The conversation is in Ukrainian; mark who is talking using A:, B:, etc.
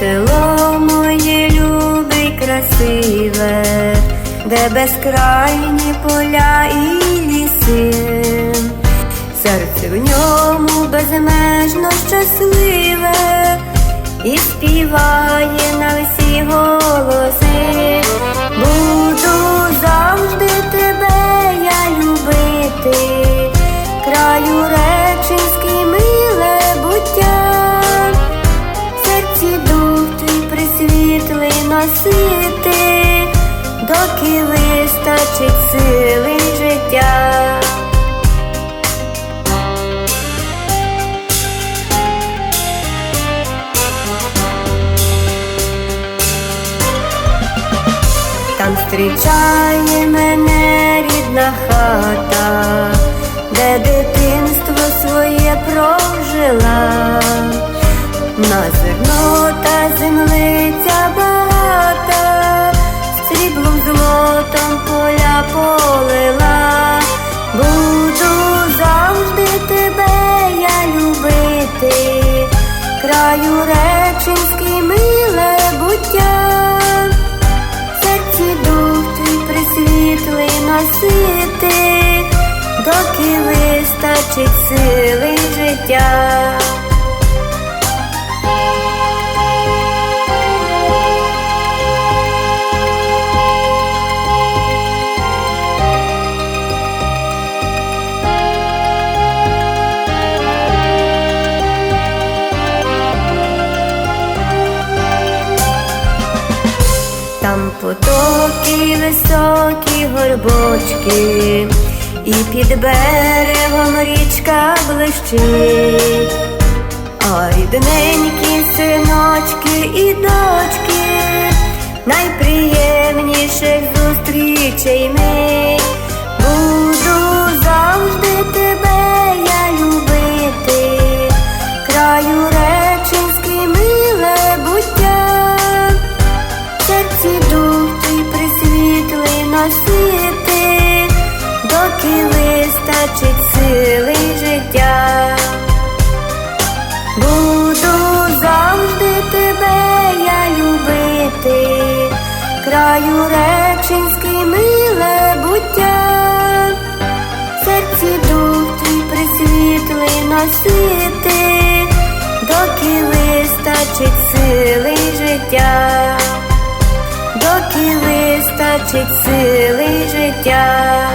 A: село моє любе й красиве, де безкрайні поля і ліси, серце в ньому безмежно щасливе і співає на всі голоси. Присвітлий носити, доки вистачить сили життя. Там зустрічає мене рідна хата, де дитинство своє прожила, носити, доки вистачить сили життя. Там потоки, високі горбочки, і під берегом річка блищить, а рідненькі синочки і дочки, найприємніших зустрічей мить. Носити, доки вистачить сили життя доки вистачить сили життя.